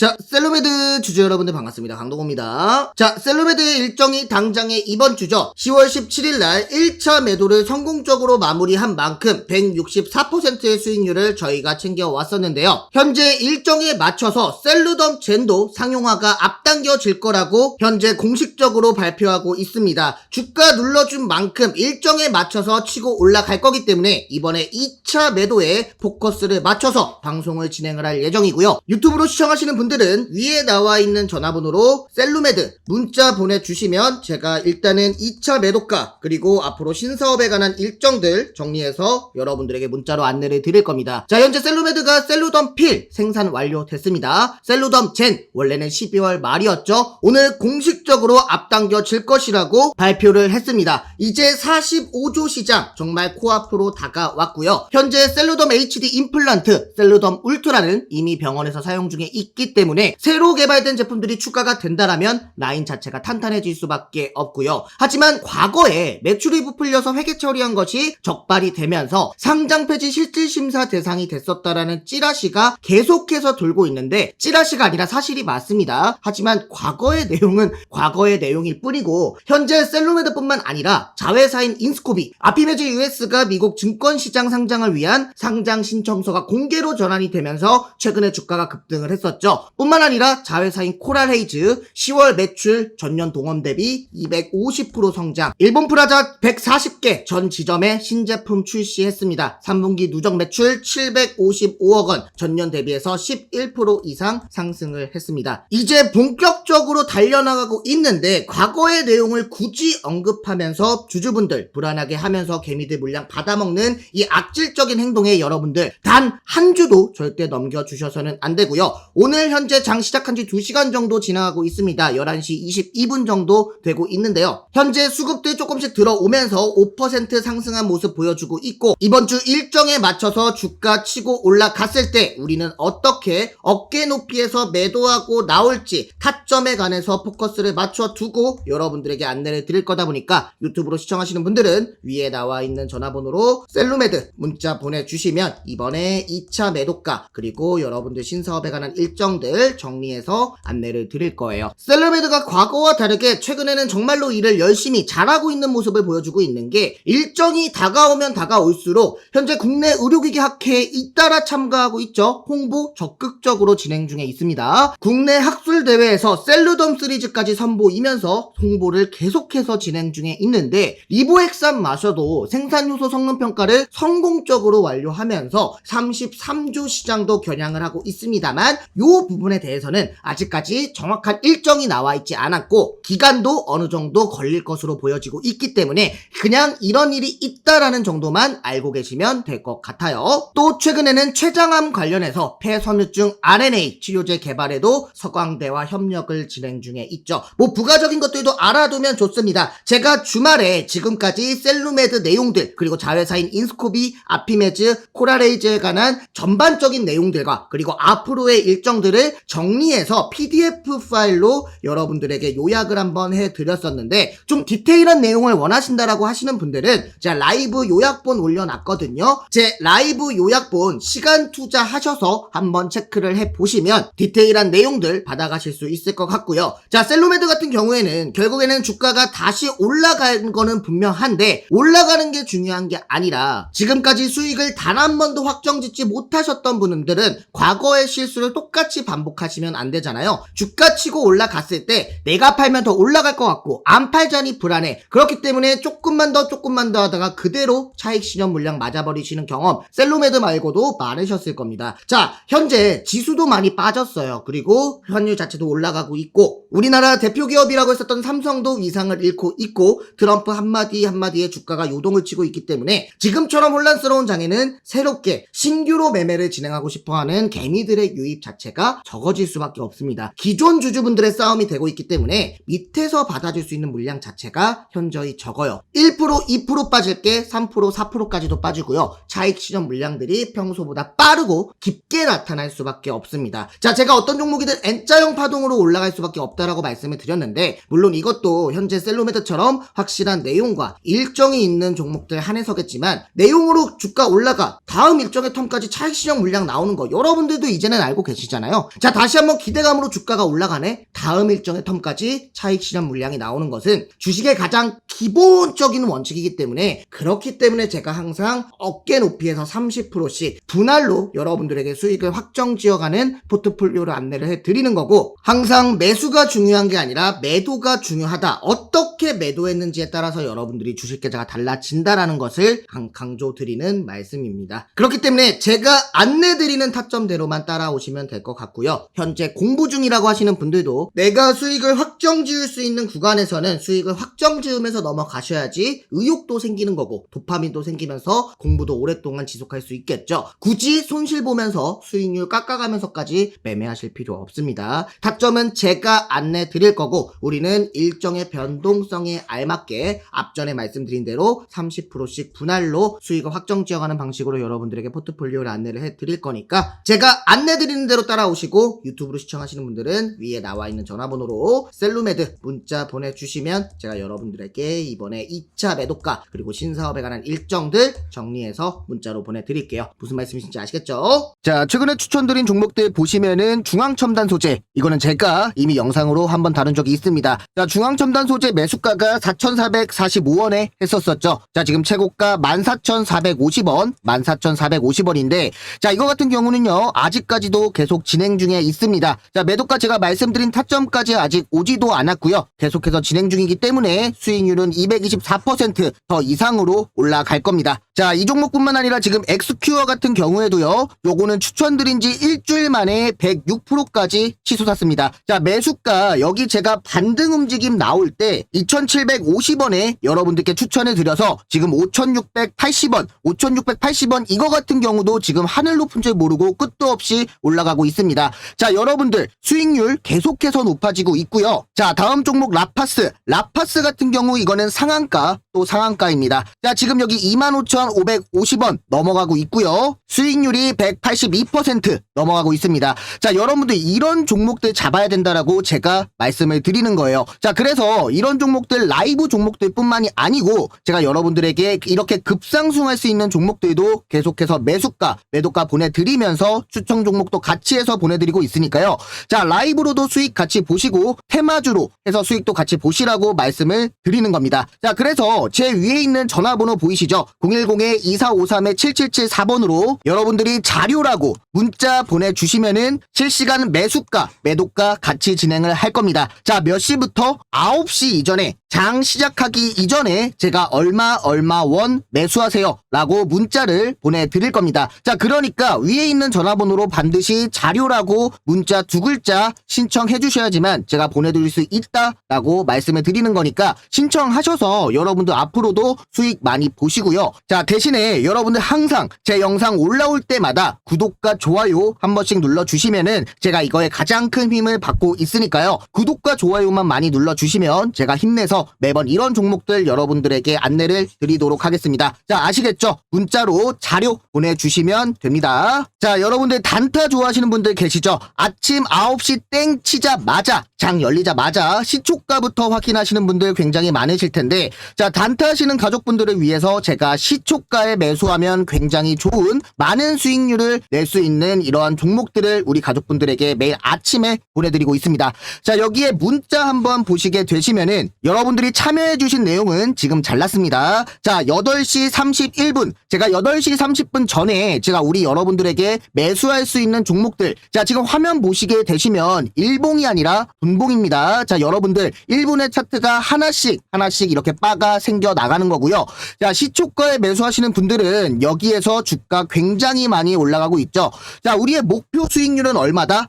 자, 셀로메드 주주 여러분들 반갑습니다. 강동호입니다. 자, 셀로메드의 일정이 당장에 이번 주죠. 10월 17일 날 1차 매도를 성공적으로 마무리한 만큼 164%의 수익률을 저희가 챙겨왔었는데요. 현재 일정에 맞춰서 셀루덤 젠도 상용화가 앞당겨질 거라고 현재 공식적으로 발표하고 있습니다. 주가 눌러준 만큼 일정에 맞춰서 치고 올라갈 거기 때문에 이번에 2차 매도에 포커스를 맞춰서 방송을 진행을 할 예정이고요. 유튜브로 시청하시는 분들 은 위에 나와 있는 전화번호로 셀루메드 문자 보내주시면 제가 일단은 2차 매도가 그리고 앞으로 신사업에 관한 일정들 정리해서 여러분들에게 문자로 안내를 드릴 겁니다. 자 현재 셀루메드가 셀루덤 필 생산 완료됐습니다. 셀루덤 젠 원래는 12월 말이었죠. 오늘 공식적으로 앞당겨질 것이라고 발표를 했습니다. 이제 45조 시장 정말 코앞으로 다가왔고요. 현재 셀루덤 HD 임플란트, 셀루덤 울트라는 이미 병원에서 사용 중에 있기 때문에 새로 개발된 제품들이 추가가 된다라면 라인 자체가 탄탄해질 수밖에 없고요. 하지만 과거에 매출이 부풀려서 회계 처리한 것이 적발이 되면서 상장 폐지 실질 심사 대상이 됐었다라는 찌라시가 계속해서 돌고 있는데 찌라시가 아니라 사실이 맞습니다. 하지만 과거의 내용은 과거의 내용일 뿐이고 현재 셀로메드뿐만 아니라 자회사인 인스코비, 아피메즈 US가 미국 증권시장 상장을 위한 상장 신청서가 공개로 전환이 되면서 최근에 주가가 급등을 했었죠. 뿐만 아니라 자회사인 코랄헤이즈 10월 매출 전년 동원 대비 250% 성장, 일본 프라자 140개 전 지점에 신제품 출시했습니다. 3분기 누적 매출 755억 원, 전년 대비해서 11% 이상 상승을 했습니다. 이제 본격적으로 달려나가고 있는데 과거의 내용을 굳이 언급하면서 주주분들 불안하게 하면서 개미들 물량 받아먹는 이 악질적인 행동에 여러분들 단 한 주도 절대 넘겨주셔서는 안 되고요. 오늘 현재 장 시작한 지 2시간 정도 지나가고 있습니다. 11시 22분 정도 되고 있는데요. 현재 수급들 조금씩 들어오면서 5% 상승한 모습 보여주고 있고 이번 주 일정에 맞춰서 주가 치고 올라갔을 때 우리는 어떻게 어깨 높이에서 매도하고 나올지 타점에 관해서 포커스를 맞춰 두고 여러분들에게 안내를 드릴 거다 보니까 유튜브로 시청하시는 분들은 위에 나와 있는 전화번호로 셀루메드 문자 보내주시면 이번에 2차 매도가 그리고 여러분들 신사업에 관한 일정들 정리해서 안내를 드릴 거예요. 셀루메드가 과거와 다르게 최근에는 정말로 일을 열심히 잘하고 있는 모습을 보여주고 있는 게 일정이 다가오면 다가올수록 현재 국내 의료기기 학회에 잇따라 참가하고 있죠. 홍보 적극적으로 진행 중에 있습니다. 국내 학술 대회에서 셀루덤 시리즈까지 선보이면서 홍보를 계속해서 진행 중에 있는데 리보엑산 마셔도 생산 효소 성능 평가를 성공적으로 완료하면서 33조 시장도 겨냥을 하고 있습니다만 이 부분에 대해서는 아직까지 정확한 일정이 나와 있지 않았고 기간도 어느 정도 걸릴 것으로 보여지고 있기 때문에 그냥 이런 일이 있다라는 정도만 알고 계시면 될 것 같아요. 또 최근에는 췌장암 관련해서 폐섬유증 RNA 치료제 개발에도 서광대와 협력을 진행 중에 있죠. 뭐 부가적인 것들도 알아두면 좋습니다. 제가 주말에 지금까지 셀루메드 내용들 그리고 자회사인 인스코비, 아피메즈, 코라레이즈에 관한 전반적인 내용들과 그리고 앞으로의 일정들을 정리해서 PDF 파일로 여러분들에게 요약을 한번 해드렸었는데 좀 디테일한 내용을 원하신다라고 하시는 분들은 제가 라이브 요약본 올려놨거든요. 제 라이브 요약본 시간 투자하셔서 한번 체크를 해보시면 디테일한 내용들 받아가실 수 있을 것 같고요. 자 셀로메드 같은 경우에는 결국에는 주가가 다시 올라간 거는 분명한데 올라가는 게 중요한 게 아니라 지금까지 수익을 단 한 번도 확정 짓지 못하셨던 분들은 과거의 실수를 똑같이 반복하시면 안 되잖아요. 주가 치고 올라갔을 때 내가 팔면 더 올라갈 것 같고 안 팔자니 불안해. 그렇기 때문에 조금만 더 조금만 더 하다가 그대로 차익 실현 물량 맞아버리시는 경험 셀로메드 말고도 많으셨을 겁니다. 자 현재 지수도 많이 빠졌어요. 그리고 환율 자체도 올라가고 있고 우리나라 대표 기업이라고 했었던 삼성도 위상을 잃고 있고 트럼프 한마디 한마디에 주가가 요동을 치고 있기 때문에 지금처럼 혼란스러운 장에는 새롭게 신규로 매매를 진행하고 싶어하는 개미들의 유입 자체가 적어질 수밖에 없습니다. 기존 주주분들의 싸움이 되고 있기 때문에 밑에서 받아줄 수 있는 물량 자체가 현저히 적어요. 1% 2% 빠질 게 3% 4%까지도 빠지고요. 차익 실현 물량들이 평소보다 빠르고 깊게 나타날 수밖에 없습니다. 자, 제가 어떤 종목이든 N자형 파동으로 올라갈 수밖에 없다라고 말씀을 드렸는데 물론 이것도 현재 셀로메드처럼 확실한 내용과 일정이 있는 종목들 한해서겠지만 내용으로 주가 올라가 다음 일정의 텀까지 차익 실현 물량 나오는 거 여러분들도 이제는 알고 계시잖아요. 자, 다시 한번 기대감으로 주가가 올라가네? 다음 일정의 텀까지 차익 실현 물량이 나오는 것은 주식의 가장 기본적인 원칙이기 때문에 그렇기 때문에 제가 항상 어깨 높이에서 30%씩 분할로 여러분들에게 수익을 확정 지어가는 포트폴리오를 안내를 해 드리는 거고 항상 매수가 중요한 게 아니라 매도가 중요하다. 어떻게 매도했는지에 따라서 여러분들이 주식 계좌가 달라진다라는 것을 강- 강조드리는 말씀입니다. 그렇기 때문에 제가 안내 드리는 타점대로만 따라오시면 될 것 같고 요. 현재 공부 중이라고 하시는 분들도 내가 수익을 확정 지을 수 있는 구간에서는 수익을 확정 지으면서 넘어가셔야지 의욕도 생기는 거고 도파민도 생기면서 공부도 오랫동안 지속할 수 있겠죠. 굳이 손실 보면서 수익률 깎아가면서까지 매매하실 필요 없습니다. 타점은 제가 안내 드릴 거고 우리는 일정의 변동성에 알맞게 앞전에 말씀드린 대로 30%씩 분할로 수익을 확정 지어가는 방식으로 여러분들에게 포트폴리오를 안내를 해 드릴 거니까 제가 안내 드리는 대로 따라오 시고 유튜브로 시청하시는 분들은 위에 나와 있는 전화번호로 셀루메드 문자 보내주시면 제가 여러분들에게 이번에 2차 매도가 그리고 신사업에 관한 일정들 정리해서 문자로 보내드릴게요. 무슨 말씀이신지 아시겠죠? 자, 최근에 추천드린 종목들 보시면은 중앙첨단 소재 이거는 제가 이미 영상으로 한번 다룬 적이 있습니다. 자, 중앙첨단 소재 매수가가 4,445원에 했었었죠. 자, 지금 최고가 14,450원, 14,450원인데 자, 이거 같은 경우는요. 아직까지도 계속 진행 중에 있습니다. 자, 매도가 제가 말씀드린 타점까지 아직 오지도 않았고요. 계속해서 진행 중이기 때문에 수익률은 224%더 이상으로 올라갈 겁니다. 자, 이 종목뿐만 아니라 지금 엑스큐어 같은 경우에도요. 요거는 추천드린 지 일주일 만에 106%까지 치솟았습니다. 자, 매수가 여기 제가 반등 움직임 나올 때 2,750원에 여러분들께 추천해 드려서 지금 5,680원, 5,680원 이거 같은 경우도 지금 하늘 높은 줄 모르고 끝도 없이 올라가고 있습니다. 자, 여러분들 수익률 계속해서 높아지고 있고요. 자, 다음 종목 라파스. 라파스 같은 경우 이거는 상한가 또 상한가입니다. 자, 지금 여기 25,550원 넘어가고 있고요. 수익률이 182% 넘어가고 있습니다. 자, 여러분들 이런 종목들 잡아야 된다라고 제가 말씀을 드리는 거예요. 자, 그래서 이런 종목들 라이브 종목들 뿐만이 아니고 제가 여러분들에게 이렇게 급상승할 수 있는 종목들도 계속해서 매수가, 매도가 보내드리면서 추천 종목도 같이 해서 보내 드리고 있으니까요. 자, 라이브로도 수익 같이 보시고 테마주로 해서 수익도 같이 보시라고 말씀을 드리는 겁니다. 자, 그래서 제 위에 있는 전화번호 보이시죠? 010-245-3774번으로 여러분들이 자료라고 문자 보내주시면은 실시간 매수가, 매도가 같이 진행을 할 겁니다. 자, 몇 시부터 9시 이전에 장 시작하기 이전에 제가 얼마 얼마 원 매수하세요 라고 문자를 보내드릴 겁니다. 자 그러니까 위에 있는 전화번호로 반드시 자료라고 문자 두 글자 신청해 주셔야지만 제가 보내드릴 수 있다 라고 말씀을 드리는 거니까 신청하셔서 여러분들 앞으로도 수익 많이 보시고요. 자 대신에 여러분들 항상 제 영상 올라올 때마다 구독과 좋아요 한 번씩 눌러주시면은 제가 이거에 가장 큰 힘을 받고 있으니까요. 구독과 좋아요만 많이 눌러주시면 제가 힘내서 매번 이런 종목들 여러분들에게 안내를 드리도록 하겠습니다. 자, 아시겠죠? 문자로 자료 보내주시면 됩니다. 자, 여러분들 단타 좋아하시는 분들 계시죠? 아침 9시 땡 치자마자, 장 열리자마자 시초가부터 확인하시는 분들 굉장히 많으실 텐데, 자, 단타 하시는 가족분들을 위해서 제가 시초가에 매수하면 굉장히 좋은 많은 수익률을 낼 수 있는 이러한 종목들을 우리 가족분들에게 매일 아침에 보내드리고 있습니다. 자, 여기에 문자 한번 보시게 되시면은 여러분 들이 참여해주신 내용은 지금 잘났습니다. 자, 8시 31분. 제가 8시 30분 전에 제가 우리 여러분들에게 매수할 수 있는 종목들. 자, 지금 화면 보시게 되시면 일봉이 아니라 분봉입니다. 자, 여러분들 1분의 차트가 하나씩, 하나씩 이렇게 바가 생겨 나가는 거고요. 자, 시초가에 매수하시는 분들은 여기에서 주가 굉장히 많이 올라가고 있죠. 자, 우리의 목표 수익률은 얼마다?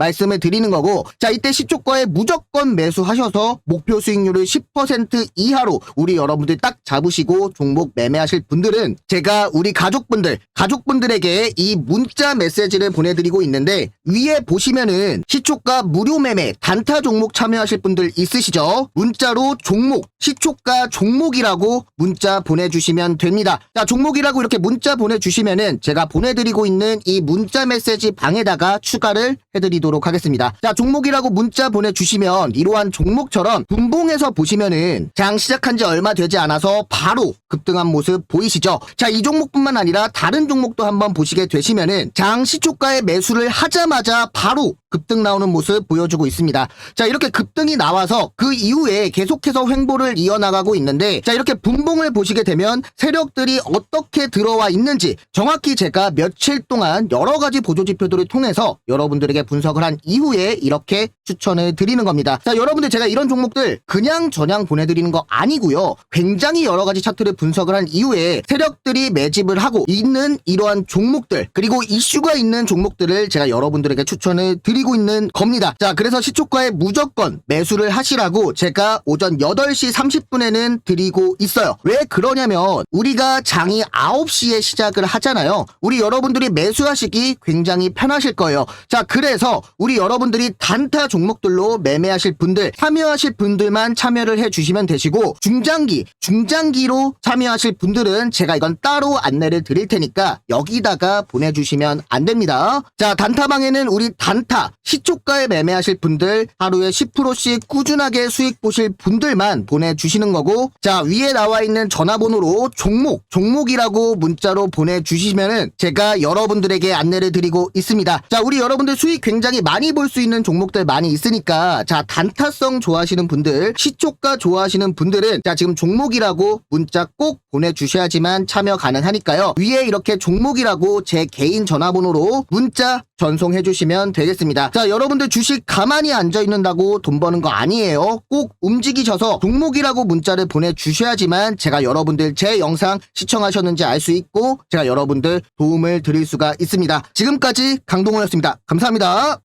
말씀을 드리는 거고 자 이때 시초가에 무조건 매수하셔서 목표 수익률을 10% 이하로 우리 여러분들 딱 잡으시고 종목 매매하실 분들은 제가 우리 가족분들 가족분들에게 이 문자 메시지를 보내드리고 있는데 위에 보시면은 시초가 무료 매매 단타 종목 참여하실 분들 있으시죠? 문자로 종목 시초가 종목이라고 문자 보내주시면 됩니다. 자 종목이라고 이렇게 문자 보내주시면은 제가 보내드리고 있는 이 문자 메시지 방에다가 추가를 해드리도록 하겠습니다. 자 종목이라고 문자 보내주시면 이러한 종목처럼 분봉에서 보시면은 장 시작한 지 얼마 되지 않아서 바로 급등한 모습 보이시죠? 자 이 종목뿐만 아니라 다른 종목도 한번 보시게 되시면은 장 시초가에 매수를 하자마자 바로 급등 나오는 모습 보여주고 있습니다. 자, 이렇게 급등이 나와서 그 이후에 계속해서 횡보를 이어나가고 있는데, 자, 이렇게 분봉을 보시게 되면 세력들이 어떻게 들어와 있는지 정확히 제가 며칠 동안 여러 가지 보조지표들을 통해서 여러분들에게 분석을 한 이후에 이렇게 추천을 드리는 겁니다. 자, 여러분들 제가 이런 종목들 그냥 전향 보내드리는 거 아니고요. 굉장히 여러 가지 차트를 분석을 한 이후에 세력들이 매집을 하고 있는 이러한 종목들, 그리고 이슈가 있는 종목들을 제가 여러분들에게 추천을 드리 고 있는 겁니다. 자, 그래서 시초가에 무조건 매수를 하시라고 제가 오전 8시 30분에는 드리고 있어요. 왜 그러냐면 우리가 장이 9시에 시작을 하잖아요. 우리 여러분들이 매수하시기 굉장히 편하실 거예요. 자, 그래서 우리 여러분들이 단타 종목들로 매매하실 분들, 참여하실 분들만 참여를 해 주시면 되시고 중장기, 중장기로 참여하실 분들은 제가 이건 따로 안내를 드릴 테니까 여기다가 보내주시면 안 됩니다. 자, 단타방에는 우리 단타, 시초가에 매매하실 분들, 하루에 10%씩 꾸준하게 수익 보실 분들만 보내주시는 거고, 자, 위에 나와 있는 전화번호로 종목, 종목이라고 문자로 보내주시면은 제가 여러분들에게 안내를 드리고 있습니다. 자, 우리 여러분들 수익 굉장히 많이 볼 수 있는 종목들 많이 있으니까, 자, 단타성 좋아하시는 분들, 시초가 좋아하시는 분들은, 자, 지금 종목이라고 문자 꼭 보내주셔야지만 참여 가능하니까요. 위에 이렇게 종목이라고 제 개인 전화번호로 문자 전송해 주시면 되겠습니다. 자, 여러분들 주식 가만히 앉아 있는다고 돈 버는 거 아니에요. 꼭 움직이셔서 종목이라고 문자를 보내 주셔야지만 제가 여러분들 제 영상 시청하셨는지 알 수 있고 제가 여러분들 도움을 드릴 수가 있습니다. 지금까지 강동호였습니다. 감사합니다.